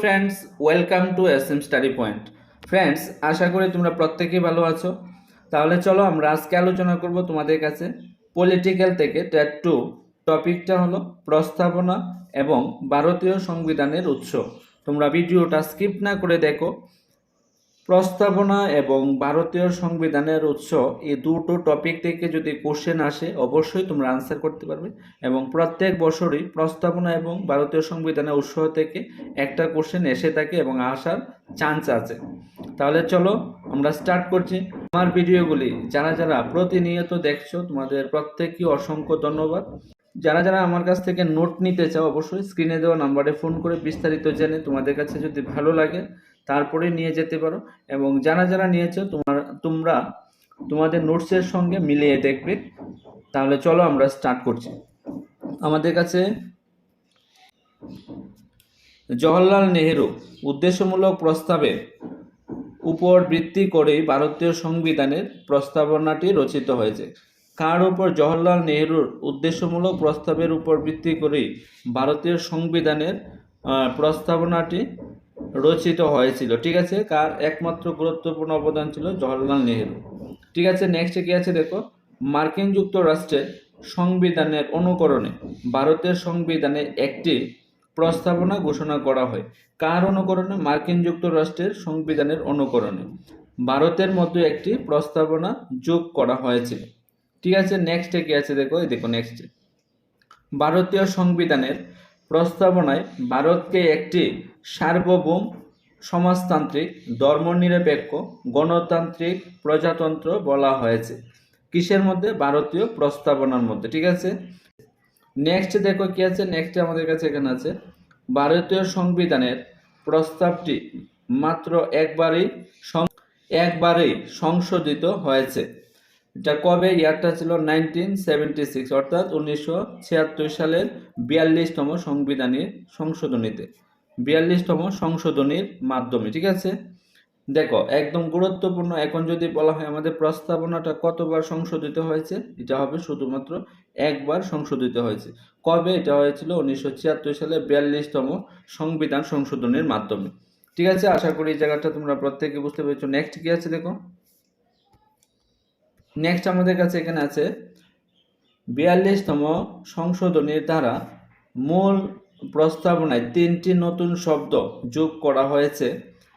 Friends welcome to S M study point friends আশা করি তোমরা প্রত্যেকেই ভালো আছো। তাহলে চলো আমরা আজকে আলোচনা করব তোমাদের কাছে পলিটিক্যাল থেকে ট্যাট টু টপিকটা হলো প্রস্তাবনা এবং ভারতীয় সংবিধানের উৎস। তোমরা ভিডিওটা স্কিপ না করে দেখো। প্রস্তাবনা এবং ভারতীয় সংবিধানের উৎস, এই দুটো টপিক থেকে যদি কোশ্চেন আসে, অবশ্যই তোমরা আনসার করতে পারবে এবং প্রত্যেক বছরই প্রস্তাবনা এবং ভারতীয় সংবিধানের উৎস থেকে একটা কোশ্চেন এসে থাকে এবং আসার চান্স আছে। তাহলে চলো, আমরা স্টার্ট করছি। আমার ভিডিওগুলি, যারা যারা প্রতিনিয়ত দেখছ, তোমাদের প্রত্যেকই অসংখ্য ধন্যবাদ। যারা যারা আমার কাছ থেকে নোট নিতে চাও, অবশ্যই স্ক্রিনে দেওয়া নাম্বারে ফোন করে বিস্তারিত জেনে তোমাদের কাছে যদি ভালো লাগে তারপরে নিয়ে যেতে পারো। এবং যারা যারা নিয়েছো, তোমার, তোমরা তোমাদের নোটসের সঙ্গে মিলিয়ে দেখবে। তাহলে চলো আমরা স্টার্ট করছি। আমাদের কাছে জওহরলাল নেহেরু উদ্দেশ্যমূলক প্রস্তাবে উপর ভিত্তি করেই ভারতীয় সংবিধানের প্রস্তাবনাটি রচিত হয়েছে। কার উপর জওহরলাল নেহেরুর উদ্দেশ্যমূলক প্রস্তাবের উপর ভিত্তি করেই ভারতীয় সংবিধানের প্রস্তাবনাটি রচিত হয়েছিল, ঠিক আছে? কার একমাত্র গুরুত্বপূর্ণ অবদান ছিল জওহরলাল নেহেরু। ঠিক আছে নেক্সটে কী আছে দেখো? মার্কিন যুক্তরাষ্ট্রের সংবিধানের অনুকরণে ভারতের সংবিধানে একটি প্রস্তাবনা ঘোষণা করা হয়। কার অনুকরণে? মার্কিন যুক্তরাষ্ট্রের সংবিধানের অনুকরণে। ভারতের মধ্যে একটি প্রস্তাবনা যোগ করা হয়েছিল ঠিক আছে নেক্সটে কী আছে দেখো? এই দেখো নেক্সটে ভারতীয় সংবিধানের প্রস্তাবনায় ভারতকে একটি সার্বভৌম সমাজতান্ত্রিক, ধর্মনিরপেক্ষ, গণতান্ত্রিক প্রজাতন্ত্র বলা হয়েছে। কিসের মধ্যে? ভারতীয় প্রস্তাবনার মধ্যে, ঠিক আছে? নেক্সট দেখো কি আছে? নেক্সট আমাদের কাছে এখানে আছে। ভারতীয় সংবিধানের প্রস্তাবটি মাত্র একবারই একবারেই সংশোধিত হয়েছে। এটা কবে? ইয়ারটা ছিল নাইনটিন সেভেন্টি সিক্স অর্থাৎ উনিশশো ছিয়াত্তর সালের বিয়াল্লিশতম সংবিধানের সংশোধনীতে। বিয়াল্লিশতম সংশোধনীর মাধ্যমে, ঠিক আছে? দেখো, একদম গুরুত্বপূর্ণ এখন যদি বলা হয় আমাদের প্রস্তাবনাটা কতবার সংশোধিত হয়েছে, এটা হবে শুধুমাত্র একবার সংশোধিত হয়েছে। কবে এটা হয়েছিল? উনিশশো ছিয়াত্তর সালে বিয়াল্লিশতম সংবিধান সংশোধনের মাধ্যমে। ঠিক আছে? আশা করি এই জায়গাটা তোমরা প্রত্যেকে বুঝতে পেরেছ। নেক্সট কি আছে দেখো? নেক্সট আমাদের কাছে এখানে আছে, বিয়াল্লিশতম সংশোধনীর দ্বারা মূল প্রস্তাবনায় তিনটি নতুন শব্দ যোগ করা হয়েছে,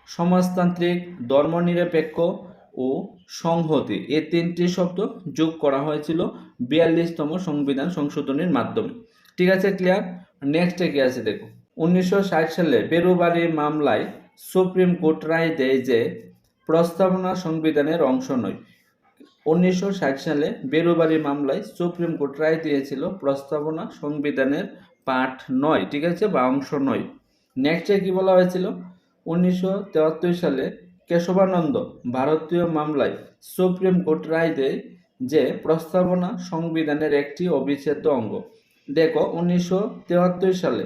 সমাজতান্ত্রিক, ধর্মনিরপেক্ষ ও সংহতি। এ তিনটি শব্দ যোগ করা হয়েছিল বিয়াল্লিশতম সংবিধান সংশোধনের মাধ্যমে। ঠিক আছে, ক্লিয়ার? নেক্সটে কি আছে, দেখো। উনিশশো ষাট সালে বেরুবাড়ি মামলায় সুপ্রিম কোর্ট রায় দেয় যে, প্রস্তাবনা সংবিধানের অংশ নয়। উনিশশো সালে বেরুবাড়ি মামলায় সুপ্রিম কোর্ট রায় দিয়েছিল প্রস্তাবনা সংবিধানের পাঠ নয়, ঠিক আছে? বা অংশ নয়। নেক্সটে কি বলা হয়েছিল? উনিশশো সালে কেশবানন্দ ভারতীয় মামলায় সুপ্রিম কোর্ট রায় দেয় যে প্রস্তাবনা সংবিধানের একটি অবিচ্ছেদ্য অঙ্গ। দেখো, উনিশশো সালে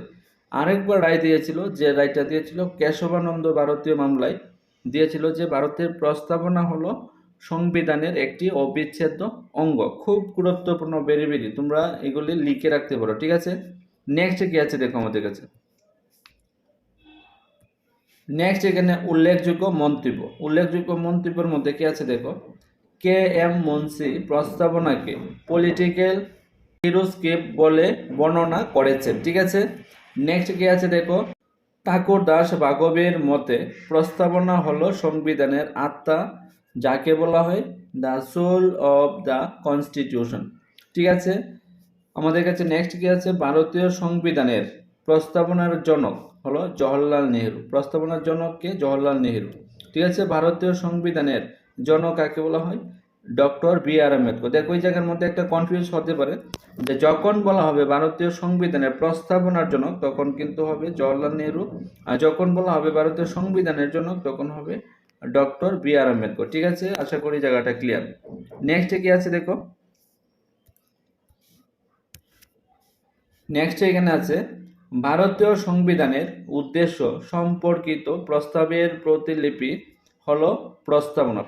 আরেকবার রায় দিয়েছিল যে রায়টা দিয়েছিল কেশবানন্দ ভারতীয় মামলায়। দিয়েছিল যে ভারতের প্রস্তাবনা হলো সংবিধানের একটি অবিচ্ছেদ্য অঙ্গ। খুব গুরুত্বপূর্ণ বেরি বেরি তোমরা এগুলি লিখে রাখতে পারো, ঠিক আছে? নেক্সট কি আছে দেখো আমাদের কাছে? নেক্সট এখানে উল্লেখযোগ্য মন্তব্য। উল্লেখযোগ্য মন্তব্যের মধ্যে কি আছে দেখো? কে এম মুন্সি প্রস্তাবনাকে পলিটিক্যাল হিরোস্কেপ বলে বর্ণনা করেছেন, ঠিক আছে? নেক্সট কি আছে দেখো? ঠাকুর দাস বাগবের মতে প্রস্তাবনা হলো সংবিধানের আত্মা, যাকে বলা হয় the soul of the constitution ঠিক আছে? আমাদের কাছে নেক্সট কি আছে? ভারতীয় সংবিধানের প্রস্তাবনার জনক হলো জওহরলাল নেহেরু। প্রস্তাবনার জনককে জওহরলাল নেহেরু। ঠিক আছে? ভারতীয় সংবিধানের জনক কাকে বলা হয়? Doctor B R Ambedkar. দেখো ওই জায়গার মধ্যে একটা কনফিউজ হতে পারে যে যখন বলা হবে ভারতীয় সংবিধানের প্রস্তাবনার জনক, তখন কিন্তু হবে জওহরলাল নেহেরু। আর যখন বলা হবে ভারতীয় সংবিধানের জনক, তখন হবে ডক্টর বি আর আম্বেদকর। ঠিক আছে? আশা করি জায়গাটা ক্লিয়ার নেক্সটে কি আছে দেখো? নেক্সট এখানে আছে, ভারতীয় সংবিধানের উদ্দেশ্য সম্পর্কিত প্রস্তাবের প্রতিলিপি হলো প্রস্তাবনা।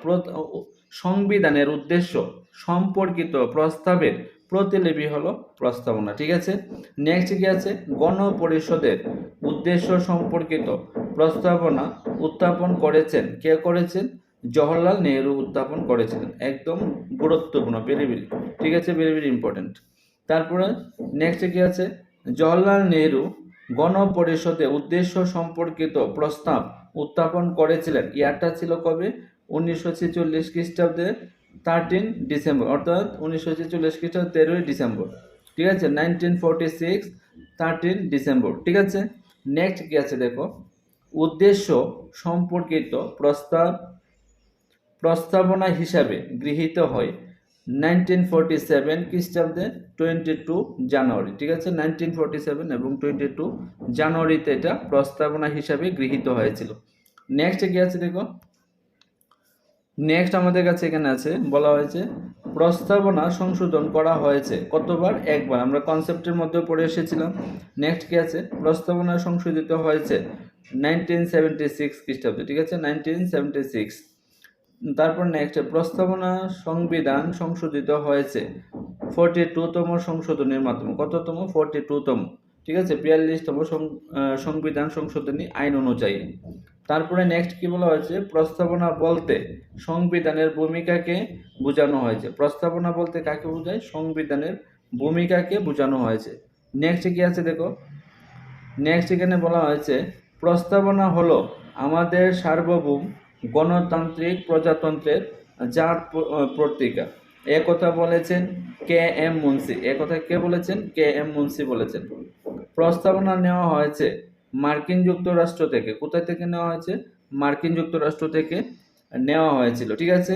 সংবিধানের উদ্দেশ্য সম্পর্কিত প্রস্তাবের প্রতিলিপি হলো প্রস্তাবনা। ঠিক আছে? নেক্সট কি আছে? গণপরিষদের উদ্দেশ্য সম্পর্কিত প্রস্তাবনা উত্থাপন করেছেন। কে করেছেন? জওহরলাল নেহরু উত্থাপন করেছিলেন। একদম গুরুত্বপূর্ণ ভেরি ভেরি ঠিক আছে? ভেরি ভেরি ইম্পর্টেন্ট তারপরে নেক্সট কি আছে? জওহরলাল নেহরু গণপরিষদে উদ্দেশ্য সম্পর্কিত প্রস্তাব উত্থাপন করেছিলেন। ইয়ারটা ছিল কবে? উনিশশো ছেচল্লিশ খ্রিস্টাব্দে থার্টিন ডিসেম্বর, অর্থাৎ উনিশশো ছেচল্লিশ খ্রিস্টাব্দ তেরোই ডিসেম্বর। ঠিক আছে? Nineteen forty six thirteen December. ঠিক আছে? নেক্সট কি আছে দেখো? উদ্দেশ্য সম্পর্কিত প্রস্তাব, প্রস্তাবনা হিসাবে গৃহীত হয়। নাইনটিন ফোরটি সেভেন খ্রিস্টাব্দে টোয়েন্টি টু জানুয়ারি, ঠিক আছে? নাইনটিন ফোরটি সেভেন এবং টোয়েন্টি টু জানুয়ারিতে এটা প্রস্তাবনা হিসাবে গৃহীত হয়েছিল। নেক্সট কি আছে দেখো? নেক্সট আমাদের কাছে এখানে আছে, বলা হয়েছে, প্রস্তাবনা সংশোধন করা হয়েছে। কতবার? একবার। আমরা কনসেপ্টের মধ্যে পড়ে এসেছিলাম। নেক্সট কি আছে? প্রস্তাবনা সংশোধিত হয়েছে নাইনটিন সেভেন্টি সিক্স খ্রিস্টাব্দে, ঠিক আছে? Nineteen seventy six. তারপর নেক্সট প্রস্তাবনা সংবিধান সংশোধিত হয়েছে। ফোরটি টুতম সংশোধনের মাধ্যমে। কততম? ফোরটি টুতম ঠিক আছে? বিয়াল্লিশতম সংবিধান সংশোধনী আইন অনুযায়ী। তারপরে নেক্সট কি বলা হয়েছে? প্রস্তাবনা বলতে সংবিধানের ভূমিকাকে বোঝানো হয়েছে। প্রস্তাবনা বলতে কাকে বোঝায়? সংবিধানের ভূমিকাকে বোঝানো হয়েছে। নেক্সট কি আছে দেখো? নেক্সট এখানে বলা হয়েছে, প্রস্তাবনা হলো, আমাদের সার্বভৌম গণতান্ত্রিক প্রজাতন্ত্রের জাত পত্রিকা। এ কথা বলেছেন কে এম মুন্সি। এ কথা কে বলেছেন? কে এম মুন্সি বলেছেন। প্রস্তাবনা নেওয়া হয়েছে মার্কিন যুক্তরাষ্ট্র থেকে। কোথায় থেকে নেওয়া হয়েছে? মার্কিন যুক্তরাষ্ট্র থেকে নেওয়া হয়েছিল। ঠিক আছে?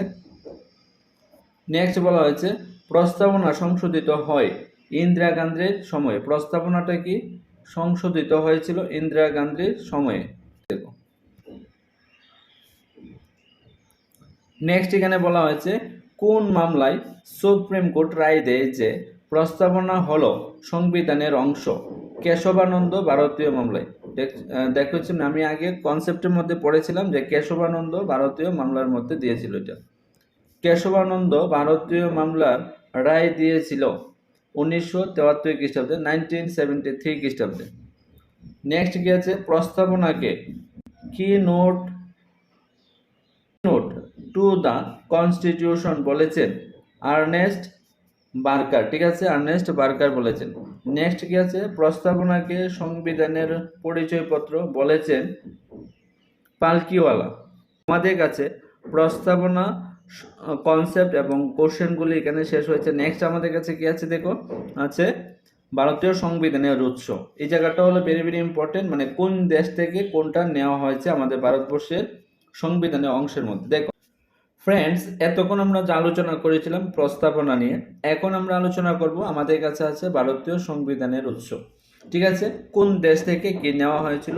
নেক্সট বলা হয়েছে, প্রস্তাবনা সংশোধিত হয় ইন্দিরা গান্ধীর সময়ে। প্রস্তাবনাটা কি? সংশোধিত হয়েছিল ইন্দিরা গান্ধীর সময়ে। দেখো নেক্সট এখানে বলা হয়েছে, কোন মামলায় সুপ্রিম কোর্ট রায় দেয় যে প্রস্তাবনা হলো সংবিধানের অংশ। কেশবানন্দ ভারতীয় মামলায়। দেখ- আমি আগে কনসেপ্টের মধ্যে পড়েছিলাম যে কেশবানন্দ ভারতীয় মামলার মধ্যে দিয়েছিল এটা। কেশবানন্দ ভারতীয় মামলার রায় দিয়েছিল উনিশশো তেয়াত্তর খ্রিস্টাব্দে নাইনটিন সেভেন্টি থ্রি খ্রিস্টাব্দে। নেক্সট কি আছে? প্রস্তাবনাকে কি নোট টু দ্য কনস্টিটিউশন বলেছেন। আর্নেস্ট বার্কার ঠিক আছে? আর্নেস্ট বার্কার বলেছেন। নেক্সট কি আছে? প্রস্তাবনাকে সংবিধানের পরিচয়পত্র বলেছেন পালকিওয়ালা। আমাদের কাছে প্রস্তাবনা কনসেপ্ট এবং কোশ্চেনগুলি এখানে শেষ হয়েছে। নেক্সট আমাদের কাছে কি আছে দেখো? আছে ভারতীয় সংবিধানের উৎস। এই জায়গাটা হলো ভেরি ভেরি ইম্পর্টেন্ট মানে কোন দেশ থেকে কোনটা নেওয়া হয়েছে আমাদের ভারতবর্ষের সংবিধানের অংশের মধ্যে। দেখো। ফ্রেন্ডস এতক্ষণ আমরা যে আলোচনা করেছিলাম প্রস্তাবনা নিয়ে, এখন আমরা আলোচনা করব আমাদের কাছে আছে ভারতীয় সংবিধানের উৎস। ঠিক আছে? কোন দেশ থেকে কি নেওয়া হয়েছিল?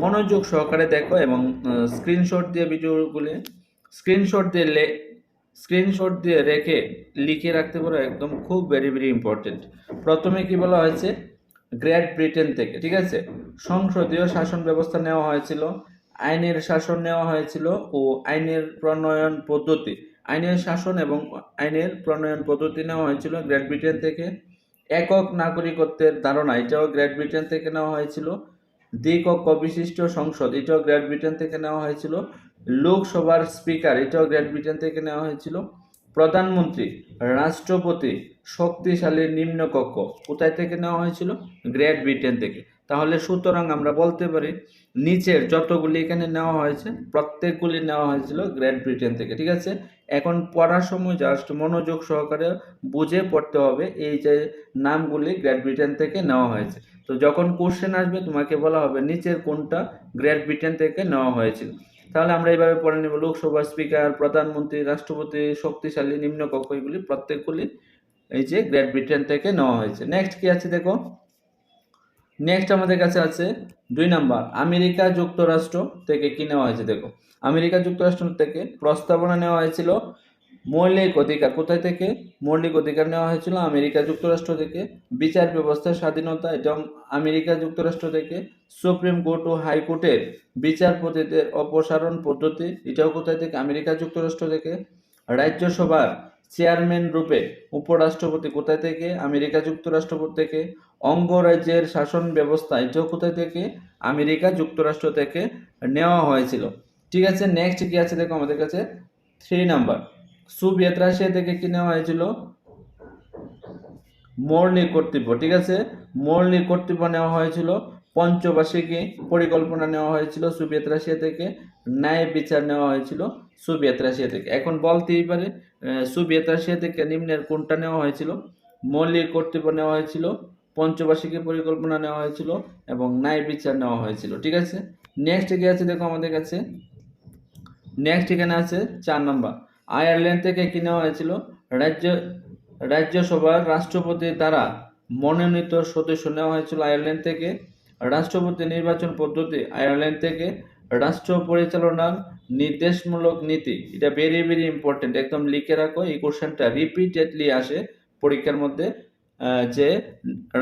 মনোযোগ সহকারে দেখো এবং স্ক্রিনশট দিয়ে ভিডিওগুলি স্ক্রিনশট দিয়ে লে স্ক্রিনশট দিয়ে রেখে লিখে রাখতে পারো, একদম খুব ভেরি ভেরি ইম্পর্টেন্ট প্রথমে কি বলা হয়েছে? গ্রেট ব্রিটেন থেকে, ঠিক আছে? সংসদীয় শাসন ব্যবস্থা নেওয়া হয়েছিল। আইনের শাসন নেওয়া হয়েছিল ও আইনের প্রণয়ন পদ্ধতি। আইনের শাসন এবং আইনের প্রণয়ন পদ্ধতি নেওয়া হয়েছিল গ্রেট ব্রিটেন থেকে। একক নাগরিকত্বের ধারণা, এটাও গ্রেট ব্রিটেন থেকে নেওয়া হয়েছিল। দ্বিকক্ষ বিশিষ্ট সংসদ, এটাও গ্রেট ব্রিটেন থেকে নেওয়া হয়েছিল। লোকসভার স্পিকার, এটাও গ্রেট ব্রিটেন থেকে নেওয়া হয়েছিল। প্রধানমন্ত্রী, রাষ্ট্রপতি, শক্তিশালী নিম্নকক্ষ, কোথায় থেকে নেওয়া হয়েছিল? গ্রেট ব্রিটেন থেকে। তাহলে সুতরাং আমরা বলতে পারি নিচের যতগুলি এখানে নেওয়া হয়েছে, প্রত্যেকগুলি নেওয়া হয়েছিল গ্রেট ব্রিটেন থেকে, ঠিক আছে? এখন পড়ার সময় জাস্ট মনোযোগ সহকারে বুঝে পড়তে হবে এই যে নামগুলি গ্রেট ব্রিটেন থেকে নেওয়া হয়েছে। তো যখন কোশ্চেন আসবে, তোমাকে বলা হবে নিচের কোনটা গ্রেট ব্রিটেন থেকে নেওয়া হয়েছিল তাহলে আমরা এইভাবে পড়ে নেব লোকসভা স্পিকার প্রধানমন্ত্রী, রাষ্ট্রপতি, শক্তিশালী, নিম্নকক্ষ, এগুলি প্রত্যেকগুলি এই যে গ্রেট ব্রিটেন থেকে নেওয়া হয়েছে। নেক্সট কি আছে দেখো? নেক্সট আমাদের কাছে আছে দুই নাম্বার, আমেরিকা যুক্তরাষ্ট্র থেকে কি নেওয়া হয়েছে? দেখো, আমেরিকা যুক্তরাষ্ট্র থেকে প্রস্তাবনা নেওয়া হয়েছিল মৌলিক অধিকার। কোথায় থেকে? মৌলিক অধিকার নেওয়া হয়েছিল আমেরিকা যুক্তরাষ্ট্র থেকে। বিচার ব্যবস্থার স্বাধীনতা এটা আমেরিকা যুক্তরাষ্ট্র থেকে সুপ্রিম কোর্ট ও হাইকোর্টের বিচারপতিদের অপসারণ পদ্ধতি, এটাও কোথায় থেকে? আমেরিকা যুক্তরাষ্ট্র থেকে। রাজ্যসভার চেয়ারম্যান রূপে উপরাষ্ট্রপতি কোথায় থেকে, আমেরিকা যুক্তরাষ্ট্র থেকে অঙ্গরাজ্যের শাসন ব্যবস্থা এটাও কোথায় থেকে, আমেরিকা যুক্তরাষ্ট্র থেকে নেওয়া হয়েছিল। ঠিক আছে নেক্সট কি আছে দেখো আমাদের কাছে? থ্রি নাম্বার সোভিয়েত রাশিয়া থেকে কি নেওয়া হয়েছিল? মৌলিক কর্তৃত্ব ঠিক আছে, মৌলিক কর্তৃত্ব নেওয়া হয়েছিল পঞ্চবার্ষিকী পরিকল্পনা নেওয়া হয়েছিল সোভিয়েত রাশিয়া থেকে, ন্যায় বিচার নেওয়া হয়েছিল সোভিয়েত রাশিয়া থেকে। এখন বলতেই পারে সোভিয়েত রাশিয়া থেকে নিম্নের কোনটা নেওয়া হয়েছিল? মৌলিক কর্তৃত্ব নেওয়া হয়েছিল, পঞ্চবার্ষিকী পরিকল্পনা নেওয়া হয়েছিল এবং ন্যায় বিচার নেওয়া হয়েছিল। ঠিক আছে? নেক্সট কি আছে দেখো আমাদের কাছে? নেক্সট এখানে আছে চার নম্বর। আয়ারল্যান্ড থেকে কি নেওয়া হয়েছিল? রাজ্য, রাজ্যসভার রাষ্ট্রপতির দ্বারা মনোনীত সদস্য নেওয়া হয়েছিল আয়ারল্যান্ড থেকে। রাষ্ট্রপতি নির্বাচন পদ্ধতি আয়ারল্যান্ড থেকে রাষ্ট্র পরিচালনার নির্দেশমূলক নীতি। এটা ভেরি ভেরি ইম্পর্টেন্ট একদম লিখে রাখো, এই কোশ্চেনটা রিপিটেডলি আসে পরীক্ষার মধ্যে যে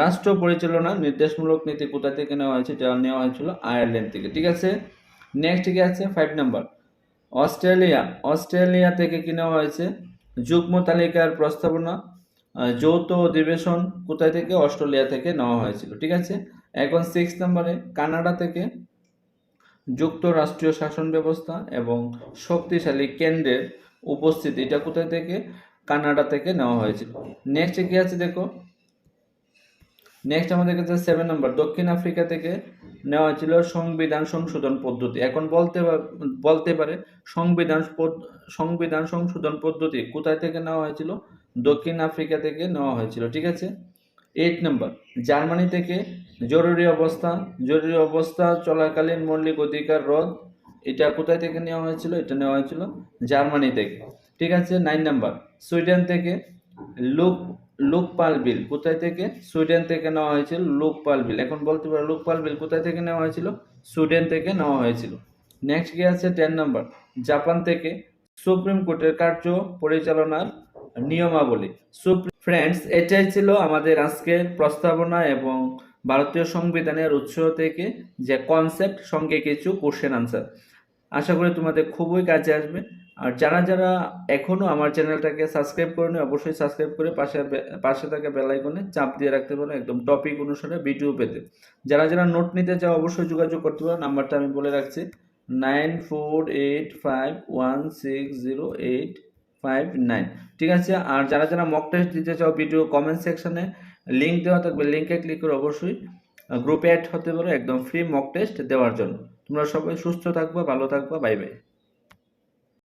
রাষ্ট্র পরিচালনার নির্দেশমূলক নীতি কোথা থেকে নেওয়া হয়েছে, এটা নেওয়া হয়েছিল আয়ারল্যান্ড থেকে। ঠিক আছে? নেক্সট কি আছে ফাইভ নাম্বার অস্ট্রেলিয়া। অস্ট্রেলিয়া থেকে কি নেওয়া হয়েছে? যুগ্ম তালিকার প্রস্তাবনা যৌথ অধিবেশন কোথায় থেকে? অস্ট্রেলিয়া থেকে নেওয়া হয়েছিল। ঠিক আছে? এখন সিক্স নম্বরে কানাডা থেকে যুক্তরাষ্ট্রীয় শাসন ব্যবস্থা এবং শক্তিশালী কেন্দ্রের উপস্থিতি এটা কোথায় থেকে? কানাডা থেকে নেওয়া হয়েছিল নেক্সটে কি আছে দেখো? নেক্সট আমাদের কাছে সেভেন নম্বর দক্ষিণ আফ্রিকা থেকে নেওয়া হয়েছিল সংবিধান সংশোধন পদ্ধতি। এখন বলতে বলতে পারে সংবিধান সংবিধান সংশোধন পদ্ধতি কোথায় থেকে নেওয়া হয়েছিল? দক্ষিণ আফ্রিকা থেকে নেওয়া হয়েছিল, ঠিক আছে? এইট নম্বর জার্মানি থেকে জরুরি অবস্থা জরুরি অবস্থা চলাকালীন মৌলিক অধিকার রদ এটা কোথায় থেকে নেওয়া হয়েছিল? এটা নেওয়া হয়েছিল জার্মানি থেকে। ঠিক আছে নাইন নাম্বার সুইডেন থেকে লুক, লোকপাল বিল কোথায় থেকে? সুইডেন থেকে নেওয়া হয়েছিল লোকপাল বিল। এখন বলতে পারো লোকপাল বিল কোথায় থেকে নেওয়া হয়েছিল? সুইডেন থেকে নেওয়া হয়েছিল। নেক্সট কি আছে? টেন নাম্বার জাপান থেকে সুপ্রিম কোর্টের কার্য পরিচালনার নিয়মাবলী। সুপ্রিম ফ্রেন্ডস এটাই ছিল আমাদের আজকের প্রস্তাবনা এবং ভারতীয় সংবিধানের উৎস থেকে যে কনসেপ্ট সঙ্গে কিছু কোশ্চেন আনসার আশা করি তোমাদের খুবই কাজে আসবে। আর যারা যারা এখনও আমার চ্যানেলটাকে সাবস্ক্রাইব করেনি, অবশ্যই সাবস্ক্রাইব করে পাশে পাশে থাকা বেল আইকনে চাপ দিয়ে রাখতে পারো একদম টপিক অনুসারে ভিডিও পেতে। যারা যারা নোট নিতে চাও, অবশ্যই যোগাযোগ করতে পারো। নাম্বারটা আমি বলে রাখছি। Nine four eight five one six zero eight five nine ঠিক আছে? আর যারা যারা মক টেস্ট দিতে চাও ভিডিও কমেন্ট সেকশনে লিঙ্ক দেওয়া থাকবে। লিঙ্কে ক্লিক করে অবশ্যই গ্রুপে অ্যাড হতে পারো, একদম ফ্রি মক টেস্ট দেওয়ার জন্য। তোমরা সবাই সুস্থ থাকবা, ভালো থাকবা বাই বাই